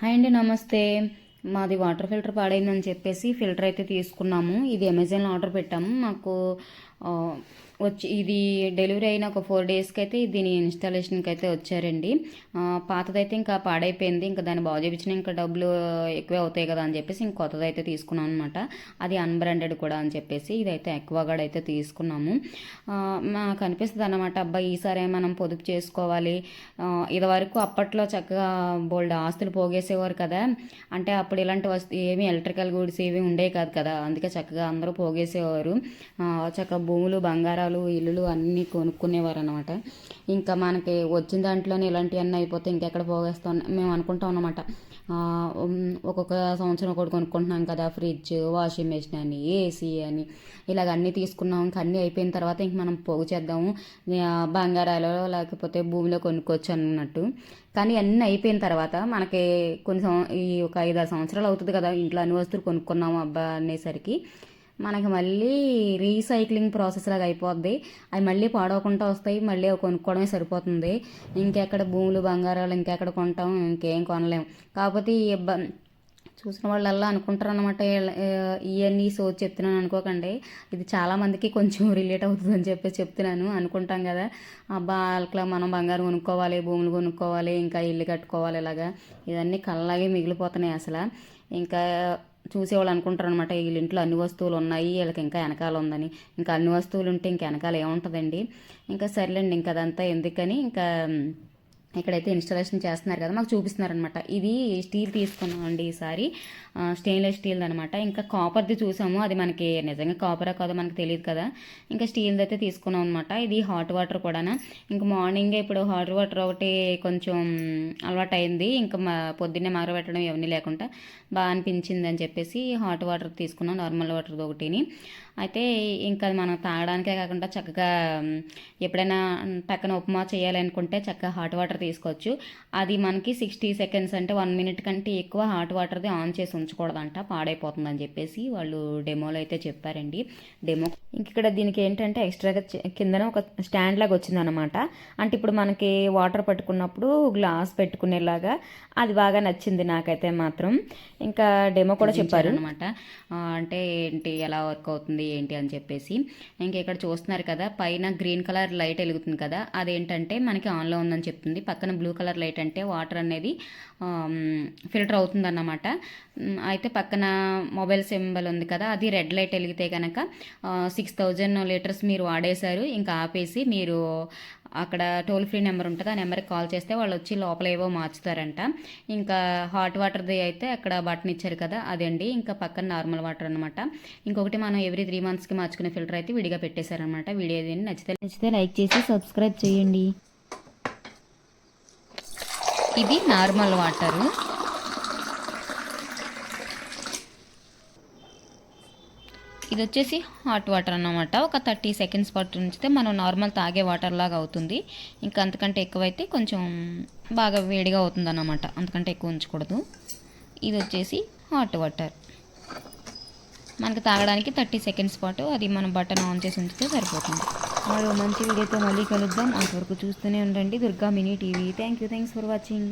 Hi అండి నమస్తే. మాది వాటర్ ఫిల్టర్ పాడైందని చెప్పేసి ఫిల్టర్ అయితే తీసుకున్నాము. ఇది అమెజాన్లో ఆర్డర్ పెట్టాము. మాకు వచ్చి ఇది డెలివరీ అయిన ఒక ఫోర్ డేస్కి అయితే దీని ఇన్స్టాలేషన్కి అయితే వచ్చారండి పాతదైతే ఇంకా పాడైపోయింది. ఇంకా దాన్ని బాగు చేయించిన ఇంకా డబ్బులు ఎక్కువే అవుతాయి కదా అని చెప్పేసి ఇంక కొత్తది అయితే తీసుకున్నాం అనమాట అది అన్బ్రాండెడ్ కూడా అని చెప్పేసి ఇదైతే ఎక్వాగాడ్ అయితే తీసుకున్నాము మాకు అనిపిస్తుంది అనమాట అబ్బాయి ఈసారి మనం పొదుపు చేసుకోవాలి. ఇదివరకు అప్పట్లో చక్కగా బోల్డ్ ఆస్తులు పోగేసేవారు కదా. అంటే అప్పుడు ఇలాంటి వస్తు ఏమి ఎలక్ట్రికల్ గూడ్స్ ఏవి ఉండేవి కాదు కదా. అందుకే చక్కగా అందరూ పోగేసేవారు. చక్కగా భూములు బంగారాలు ఇల్లులు అన్నీ కొనుక్కునేవారు అనమాట ఇంకా మనకి వచ్చిన దాంట్లోనే ఇలాంటివన్నీ అయిపోతే ఇంకెక్కడ పోగేస్తాం మేము అనుకుంటాం అనమాట ఒక్కొక్క సంవత్సరం ఒకటి కొనుక్కుంటున్నాం కదా ఫ్రిడ్జ్ వాషింగ్ మెషిన్ అని ఏసీ అని. ఇలాగ అన్నీ తీసుకున్నాం. ఇంకా అన్నీ అయిపోయిన తర్వాత ఇంక మనం పోగు చేద్దాము. ఆ, బంగారాలు లేకపోతే భూమిలో కొనుక్కోవచ్చు అన్నట్టు. కానీ అన్నీ అయిపోయిన తర్వాత మనకి కొన్ని సం ఈ ఒక ఐదారు సంవత్సరాలు సంవత్సరాలు అవుతుంది కదా ఇంట్లో అన్ని వస్తువులు కొనుక్కున్నాము అబ్బా అనేసరికి. మనకి మళ్ళీ రీసైక్లింగ్ ప్రాసెస్ లాగా అయిపోద్ది. అవి మళ్ళీ పాడవకుండా వస్తాయి మళ్ళీ కొనుక్కోవడమే సరిపోతుంది. ఇంకెక్కడ భూములు బంగారాలు ఇంకెక్కడ కొంటాం ఇంకేం కొనలేము కాకపోతే ఈ ఇబ్బ చూసిన వాళ్ళల్లా అనుకుంటారు అనమాట ఇవన్నీ సో చెప్తున్నాను అనుకోకండి. ఇది చాలా మందికి కొంచెం రిలేట్ అవుతుంది అని చెప్పేసి చెప్తున్నాను. అనుకుంటాం కదా. అబ్బా వాళ్ళకి మనం బంగారం కొనుక్కోవాలి భూములు కొనుక్కోవాలి ఇంకా ఇల్లు కట్టుకోవాలి ఇలాగా. ఇవన్నీ కళ్ళలాగే మిగిలిపోతున్నాయి అసలు. ఇంకా చూసేవాళ్ళు అనుకుంటారు అనమాట వీళ్ళ ఇంట్లో అన్ని వస్తువులు ఉన్నాయి వీళ్ళకి ఇంకా వెనకాల ఉందని. ఇంకా అన్ని వస్తువులు ఉంటే ఇంకా వెనకాల ఏముంటుందండి? ఇంకా సర్లేండి ఇంకా అదంతా ఎందుకని? ఇంకా ఇక్కడైతే ఇన్స్టాలేషన్ చేస్తున్నారు కదా మాకు చూపిస్తున్నారనమాట ఇది స్టీల్ తీసుకున్నామండి ఈసారి స్టెయిన్లెస్ స్టీల్ అనమాట ఇంకా కాపర్ది చూసాము. అది మనకి నిజంగా కాపరా కాదో మనకి తెలియదు కదా. ఇంకా స్టీల్ది అయితే తీసుకున్నాం అనమాట ఇది హాట్ వాటర్ కూడా ఇంకా మార్నింగ్ ఇప్పుడు హాట్ వాటర్ ఒకటి కొంచెం అలవాటు అయింది ఇంకా మా పొద్దున్నే మరబెట్టడం ఇవన్నీ లేకుండా బాగా అనిపించింది అని చెప్పేసి హాట్ వాటర్ తీసుకున్నాం. నార్మల్ వాటర్ ఒకటిని. అయితే ఇంకా అది మనం తాగడానికే కాకుండా చక్కగా ఎప్పుడైనా టక్కన ఉప్మా చేయాలనుకుంటే చక్కగా హాట్ వాటర్ తీసుకోవచ్చు. అది మనకి సిక్స్టీ సెకండ్స్ అంటే వన్ మినిట్ కంటే ఎక్కువ హాట్ వాటర్ది ఆన్ చేసి ఉంచకూడదంట పాడైపోతుందని చెప్పేసి వాళ్ళు డెమోలో అయితే చెప్పారండి. డెమో ఇంక ఇక్కడ దీనికి ఏంటంటే ఎక్స్ట్రాగా కిందన ఒక స్టాండ్ లాగా వచ్చిందనమాట అంటే ఇప్పుడు మనకి వాటర్ పట్టుకున్నప్పుడు గ్లాస్ పెట్టుకునేలాగా అది బాగా నచ్చింది నాకైతే మాత్రం. ఇంకా డెమో కూడా చెప్పారు. అనమాట అంటే ఏంటి ఎలా వర్క్ అవుతుంది ఏంటి అని చెప్పేసి. ఇంకా ఇక్కడ చూస్తున్నారు కదా పైన గ్రీన్ కలర్ లైట్ వెలుగుతుంది కదా అదేంటంటే మనకి ఆన్లో ఉందని చెప్తుంది. పక్కన బ్లూ కలర్ లైట్ అంటే వాటర్ అనేది ఫిల్టర్ అవుతుందన్నమాట. అయితే పక్కన మొబైల్ సింబల్ ఉంది కదా అది రెడ్ లైట్ వెలిగితే కనుక సిక్స్ థౌజండ్ లీటర్స్ మీరు వాడేశారు ఇంకా ఆపేసి మీరు అక్కడ టోల్ ఫ్రీ నెంబర్ ఉంటుంది ఆ నెంబర్కి కాల్ చేస్తే వాళ్ళు వచ్చి లోపల ఏవో మార్చుతారంట. ఇంకా హాట్ వాటర్ది అయితే అక్కడ బటన్ ఇచ్చారు కదా అదండి. ఇంకా పక్కన నార్మల్ వాటర్ అనమాట ఇంకొకటి మనం ఎవ్రీ త్రీ మంత్స్కి మార్చుకునే ఫిల్టర్ అయితే విడిగా పెట్టేశారనమాట వీడియో నచ్చితే నచ్చితే లైక్ చేసి సబ్స్క్రైబ్ చేయండి. ఇది నార్మల్ వాటరు. ఇది వచ్చేసి హాట్ వాటర్ అన్నమాట. ఒక థర్టీ సెకండ్స్ పాటు ఉంచితే మనం నార్మల్ తాగే వాటర్ లాగా అవుతుంది. ఇంకా అంతకంటే ఎక్కువైతే కొంచెం బాగా వేడిగా అవుతుంది అన్నమాట అంతకంటే ఎక్కువ ఉంచకూడదు. ఇది వచ్చేసి హాట్ వాటర్. మనకు తాగడానికి థర్టీ సెకండ్స్ పాటు అది మనం బటన్ ఆన్ చేసి ఉంచితే సరిపోతుంది. మరో మంచి వీడియోతో మళ్ళీ కలుద్దాం. అంతవరకు చూస్తూనే ఉండండి. Durga mini TV. Thank you thanks for watching.